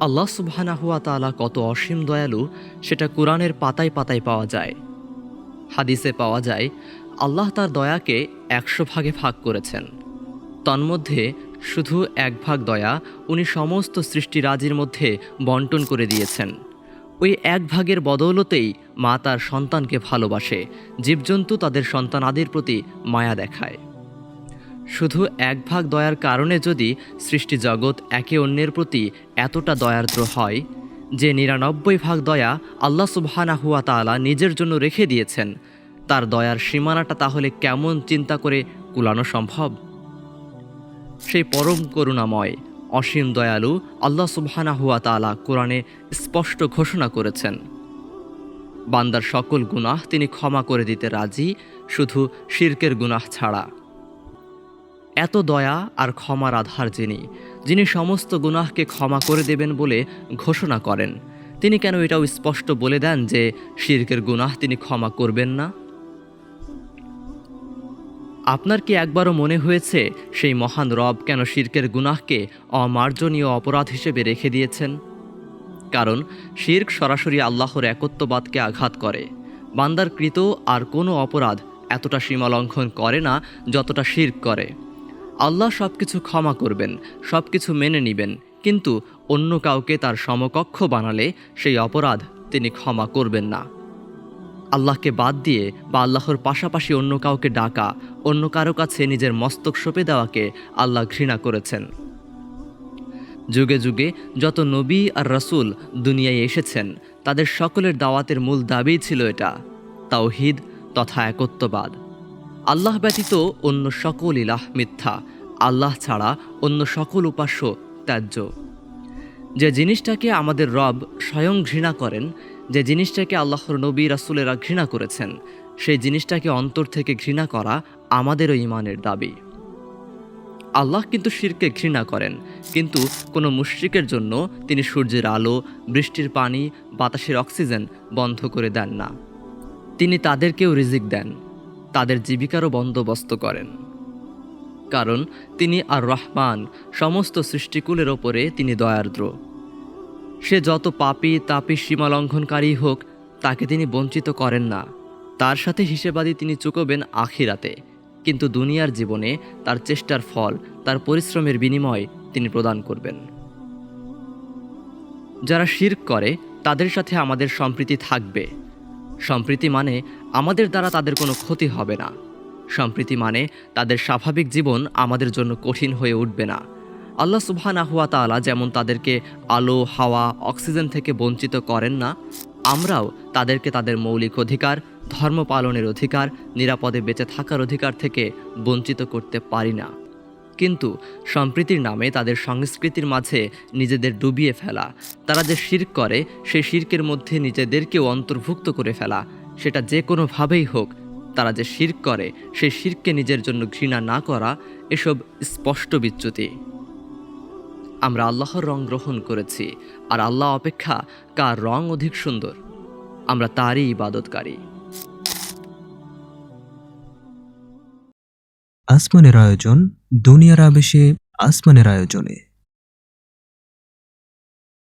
আল্লাহ সুবহানাহুয়া তাআলা কত অসীম দয়ালু, সেটা কোরআনের পাতায় পাতায় পাওয়া যায়। হাদিসে পাওয়া যায়, আল্লাহ তার দয়াকে একশো ভাগে ভাগ করেছেন। তন্মধ্যে শুধু এক ভাগ দয়া উনি সমস্ত সৃষ্টিরাজির মধ্যে বন্টন করে দিয়েছেন। ওই এক ভাগের বদৌলতেই মা তার সন্তানকে ভালোবাসে, জীবজন্তু তাদের সন্তানাদির প্রতি মায়া দেখায়। শুধু এক ভাগ দয়ার কারণে যদি সৃষ্টি জগৎ একে অন্যের প্রতি এতটা দয়ার্দ্র হয়, যে নিরানব্বই ভাগ দয়া আল্লাহ সুবহানা হুয়া তাআলা নিজের জন্য রেখে দিয়েছেন, তার দয়ার সীমানাটা তাহলে কেমন চিন্তা করে কুলানো সম্ভব? সেই পরম করুণাময়, অসীম দয়ালু আল্লাহ সুবহানা হুয়া তালা কোরআনে স্পষ্ট ঘোষণা করেছেন, বান্দার সকল গুনাহ তিনি ক্ষমা করে দিতে রাজি, শুধু শির্কের গুনাহ ছাড়া। এত দয়া আর ক্ষমার আধার যিনি যিনি সমস্ত গুনাহকে ক্ষমা করে দেবেন বলে ঘোষণা করেন। তিনি কেন এটাও স্পষ্ট বলে দেন যে শির্কের গুনাহ তিনি ক্ষমা করবেন না? আপনার কি একবারও মনে হয়েছে সেই মহান রব কেন শির্কের গুনাহকে অমার্জনীয় অপরাধ হিসেবে রেখে দিয়েছেন? কারণ শির্ক সরাসরি আল্লাহর একত্ববাদকে আঘাত করে। বান্দার কৃত আর কোনো অপরাধ এতটা সীমা লঙ্ঘন করে না যতটা শির্ক করে। আল্লাহ সব কিছু ক্ষমা করবেন সব কিছু মেনে নিবেন। কিন্তু অন্য কাউকে তার সমকক্ষ বানালে সেই অপরাধ তিনি ক্ষমা করবেন না। আল্লাহকে বাদ দিয়ে বা আল্লাহর পাশাপাশি অন্য কাউকে ডাকা, অন্য কারও কাছে নিজের মস্তক সঁপে দেওয়াকে আল্লাহ ঘৃণা করেছেন। যুগে যুগে যত নবী আর রসুল দুনিয়ায় এসেছেন, তাদের সকলের দাওয়াতের মূল দাবি ছিল এটা, তাওহিদ তথা একত্ববাদ। আল্লাহ ব্যতীত অন্য সকল ইলাহ মিথ্যা। আল্লাহ ছাড়া অন্য সকল উপাস্য ত্যায্য। যে জিনিসটাকে আমাদের রব স্বয়ং ঘৃণা করেন, যে জিনিসটাকে আল্লাহর নবী রাসুলেরা ঘৃণা করেছেন, সেই জিনিসটাকে অন্তর থেকে ঘৃণা করা আমাদেরও ইমানের দাবি। আল্লাহ কিন্তু শিরকে ঘৃণা করেন, কিন্তু কোনো মুশ্রিকের জন্য তিনি সূর্যের আলো, বৃষ্টির পানি, বাতাসের অক্সিজেন বন্ধ করে দেন না। তিনি তাদেরকেও রিজিক দেন। তাদের জীবিকারও বন্দোবস্ত করেন। কারণ তিনি আর রহমান সমস্ত সৃষ্টিকুলের ওপরে তিনি দয়ার্দ্র। সে যত পাপী তাপী সীমালঙ্ঘনকারী হোক, তাকে তিনি বঞ্চিত করেন না। তার সাথে হিসেবাদি তিনি চুকোবেন আখিরাতে। কিন্তু দুনিয়ার জীবনে তার চেষ্টার ফল, তার পরিশ্রমের বিনিময় তিনি প্রদান করবেন। যারা শির্ক করে, তাদের সাথে আমাদের সম্প্রীতি থাকবে। সম্প্রীতি মানে আমাদের দ্বারা তাদের কোনো ক্ষতি হবে না। সম্প্রীতি মানে তাদের স্বাভাবিক জীবন আমাদের জন্য কঠিন হয়ে উঠবে না। আল্লাহ সুবহানা হুয়া তাআলা যেমন তাদেরকে আলো, হাওয়া, অক্সিজেন থেকে বঞ্চিত করেন না, আমরাও তাদেরকে তাদের মৌলিক অধিকার, ধর্ম পালনের অধিকার, নিরাপদে বেঁচে থাকার অধিকার থেকে বঞ্চিত করতে পারি না। কিন্তু সম্প্রীতির নামে তাদের সংস্কৃতির মাঝে নিজেদের ডুবিয়ে ফেলা। তারা যে শির্ক করে, সেই শির্কের মধ্যে নিজেদেরকেও অন্তর্ভুক্ত করে ফেলা। সেটা যে কোনোভাবেই হোক, তারা যে শির্ক করে, সেই শির্ককে নিজের জন্য ঘৃণা না করা, এসব স্পষ্ট বিচ্যুতি। আমরা আল্লাহর রং গ্রহণ করেছি, আর আল্লাহ অপেক্ষা কার রং অধিক সুন্দর? আমরা তারই ইবাদতকারী। আসমানের আয়োজন দুনিয়ার আবেশে আসমানের আয়োজনে।